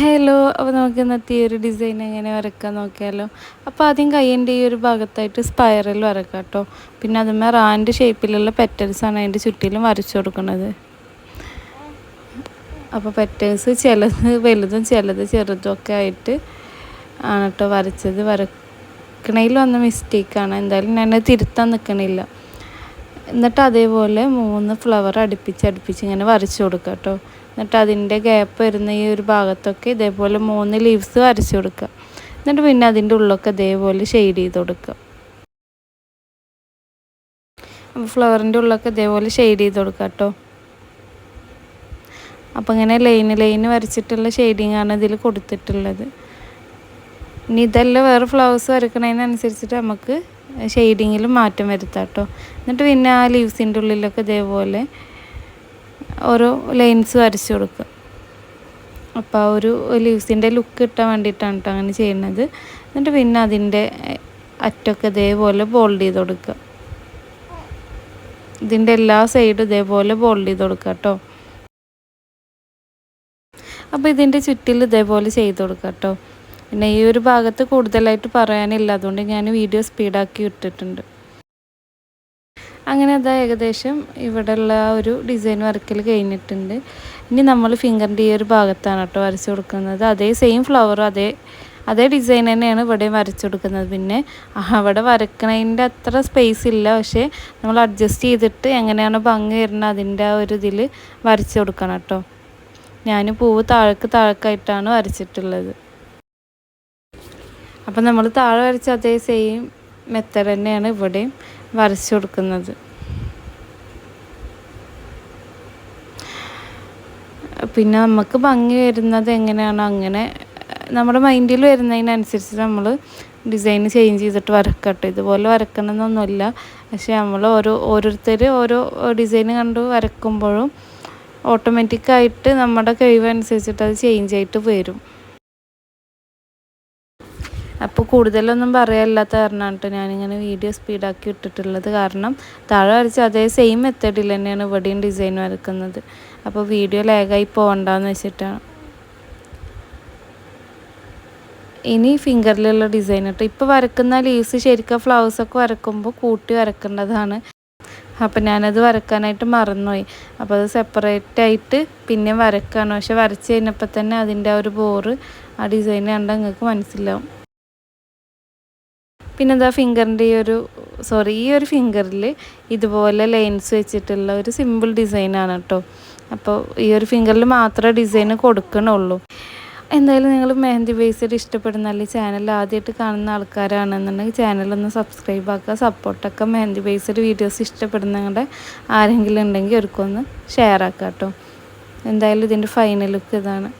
Hello അപ്പോൾ നമുക്ക് ഇന്നത്തെ ഈ ഒരു ഡിസൈൻ എങ്ങനെ വരയ്ക്കാൻ നോക്കിയാലോ? അപ്പോൾ ആദ്യം കയ്യിന്റെ ഈ ഒരു ഭാഗത്തായിട്ട് സ്പൈറൽ വരക്കാം കേട്ടോ. പിന്നെ അതുമേ റാന്റെ ഷേപ്പിലുള്ള പെറ്റൽസാണ് അതിന്റെ ചുറ്റിലും വരച്ചു കൊടുക്കുന്നത്. അപ്പോൾ പെറ്റേൺസ് ചിലത് വലുതും ചിലത് ചെറുതും ഒക്കെ ആയിട്ട് ആണ് കേട്ടോ വരച്ചത്. വരക്കണയിൽ വന്ന മിസ്റ്റേക്കാണ് എന്തായാലും ഞാൻ തിരുത്താൻ നിൽക്കണില്ല എന്നിട്ട് അതേപോലെ മൂന്ന് ഫ്ലവർ അടുപ്പിച്ച് അടുപ്പിച്ച് ഇങ്ങനെ വരച്ചു കൊടുക്കാം കേട്ടോ. എന്നിട്ട് അതിന്റെ ഗ്യാപ്പ് വരുന്ന ഈ ഒരു ഭാഗത്തൊക്കെ ഇതേപോലെ മൂന്ന് ലീവ്സ് വരച്ചു കൊടുക്കുക. എന്നിട്ട് പിന്നെ അതിന്റെ ഉള്ളൊക്കെ ഇതേപോലെ ഷെയ്ഡ് ചെയ്ത് കൊടുക്കുക. അപ്പോൾ ഫ്ലവറിന്റെ ഉള്ളൊക്കെ ഇതേപോലെ ഷെയ്ഡ് ചെയ്ത് കൊടുക്കുക കേട്ടോ. അപ്പോൾ ഇങ്ങനെ ലൈന് ലൈന് വരച്ചിട്ടുള്ള ഷെയ്ഡിങ് ആണ് ഇതിൽ കൊടുത്തിട്ടുള്ളത്. ഇനി ഇതെല്ലാം വേറെ ഫ്ലവേഴ്സ് വരക്കണതിനനുസരിച്ചിട്ട് നമുക്ക് ഷെയ്ഡിങ്ങിൽ മാറ്റം വരുത്താം കേട്ടോ. എന്നിട്ട് പിന്നെ ആ ലീവ്സിന്റെ ഉള്ളിലൊക്കെ ഇതേപോലെ ഓരോ ലൈൻസ് വരച്ചു കൊടുക്കുക. അപ്പോൾ ആ ഒരു ലീവ്സിന്റെ ലുക്ക് കിട്ടാൻ വേണ്ടിയിട്ടാണ് കേട്ടോ അങ്ങനെ ചെയ്യുന്നത്. എന്നിട്ട് പിന്നെ അതിന്റെ അറ്റൊക്കെ ഇതേപോലെ ബോൾഡ് ചെയ്ത് കൊടുക്കുക. ഇതിന്റെ എല്ലാ സൈഡും ഇതേപോലെ ബോൾഡ് ചെയ്ത് കൊടുക്കുക കേട്ടോ അപ്പോൾ ഇതിന്റെ ചുറ്റിൽ ഇതേപോലെ ചെയ്ത് കൊടുക്കുക കേട്ടോ പിന്നെ ഈ ഒരു ഭാഗത്ത് കൂടുതലായിട്ട് പറയാനില്ല. അതുകൊണ്ട് ഞാൻ വീഡിയോ സ്പീഡാക്കി ഇട്ടിട്ടുണ്ട്. അങ്ങനെ അതാ ഏകദേശം ഇവിടെയുള്ള ആ ഒരു ഡിസൈൻ വർക്കിൽ കഴിഞ്ഞിട്ടുണ്ട്. ഇനി നമ്മൾ ഫിംഗറിന്റെ ഈ ഒരു ഭാഗത്താണ് കേട്ടോ വരച്ചു കൊടുക്കുന്നത്. അതേ സെയിം ഫ്ലവറും അതേ അതേ ഡിസൈൻ തന്നെയാണ് ഇവിടെ വരച്ചു കൊടുക്കുന്നത്. പിന്നെ അവിടെ വരക്കണതിന്റെ അത്ര സ്പേസ് ഇല്ല. പക്ഷേ നമ്മൾ അഡ്ജസ്റ്റ് ചെയ്തിട്ട് എങ്ങനെയാണ് ഭംഗി വരുന്നത് അതിന്റെ ആ ഒരു ഇതിൽ വരച്ചു കൊടുക്കണം കേട്ടോ ഞാൻ പൂവ് താഴേക്ക് താഴേക്കായിട്ടാണ് വരച്ചിട്ടുള്ളത്. അപ്പം നമ്മൾ താഴെ വരച്ച അതേ സെയിം മെത്തേഡ് തന്നെയാണ് ഇവിടെയും. വരച്ചു കൊടുക്കുന്നത്. പിന്നെ നമുക്ക് ഭംഗി വരുന്നത് എങ്ങനെയാണോ അങ്ങനെ നമ്മുടെ മൈൻഡിൽ വരുന്നതിനനുസരിച്ച് നമ്മൾ ഡിസൈൻ ചേഞ്ച് ചെയ്തിട്ട് വരക്കട്ടെ. ഇതുപോലെ വരക്കണമെന്നൊന്നുമില്ല. പക്ഷേ നമ്മൾ ഓരോ ഓരോരുത്തർ ഓരോ ഡിസൈൻ കണ്ട് വരക്കുമ്പോഴും ഓട്ടോമാറ്റിക്കായിട്ട് നമ്മുടെ കഴിവനുസരിച്ചിട്ട് അത് ചേഞ്ച് ആയിട്ട് വരും. അപ്പോൾ കൂടുതലൊന്നും പറയാനില്ലാത്ത കാരണമാണ് കേട്ടോ ഞാനിങ്ങനെ വീഡിയോ സ്പീഡാക്കി ഇട്ടിട്ടുള്ളത്. കാരണം താഴെ വരച്ച അതേ സെയിം മെത്തേഡിൽ തന്നെയാണ് ഇവിടെയും ഡിസൈൻ വരക്കുന്നത്. അപ്പോൾ വീഡിയോ ലാഗായി പോകണ്ടെന്ന് വെച്ചിട്ടാണ് ഇനി ഫിംഗറിലുള്ള ഡിസൈൻ കേട്ടോ ഇപ്പോൾ വരക്കുന്ന ലീവ്സ് ശരിക്കും ഫ്ലവേഴ്സൊക്കെ വരക്കുമ്പോൾ കൂട്ടി വരക്കേണ്ടതാണ്. അപ്പം ഞാനത് വരക്കാനായിട്ട് മറന്നുപോയി. അപ്പോൾ അത് സെപ്പറേറ്റ് ആയിട്ട് പിന്നെ വരക്കാണ്. പക്ഷെ വരച്ച് കഴിഞ്ഞപ്പോൾ തന്നെ അതിന്റെ ആ ഒരു ബോറ് ആ ഡിസൈൻ കണ്ടാൽ നിങ്ങൾക്ക് മനസ്സിലാവും. പിന്നെ എന്താ ഫിംഗറിന്റെ ഈ ഒരു സോറി ഈ ഒരു ഫിംഗറിൽ ഇതുപോലെ ലൈൻസ് വെച്ചിട്ടുള്ള ഒരു സിമ്പിൾ ഡിസൈനാണ് കേട്ടോ അപ്പോൾ ഈ ഒരു ഫിംഗറിൽ മാത്രമേ ഡിസൈൻ കൊടുക്കണുള്ളൂ. എന്തായാലും നിങ്ങൾ മെഹന്തി ബേസ്ഡ് ഇഷ്ടപ്പെടുന്ന അല്ലെങ്കിൽ ചാനൽ ആദ്യമായിട്ട് കാണുന്ന ആൾക്കാരാണെന്നുണ്ടെങ്കിൽ ചാനലൊന്ന് സബ്സ്ക്രൈബ് ആക്കുക. സപ്പോർട്ടൊക്കെ മെഹന്തി ബേസ്ഡ് വീഡിയോസ് ഇഷ്ടപ്പെടുന്നവരുടെ ആരെങ്കിലും ഉണ്ടെങ്കിൽ അവർക്കൊന്ന് ഷെയർ ആക്കാം കേട്ടോ എന്തായാലും ഇതിന്റെ ഫൈനൽ ലുക്ക് ഇതാണ്.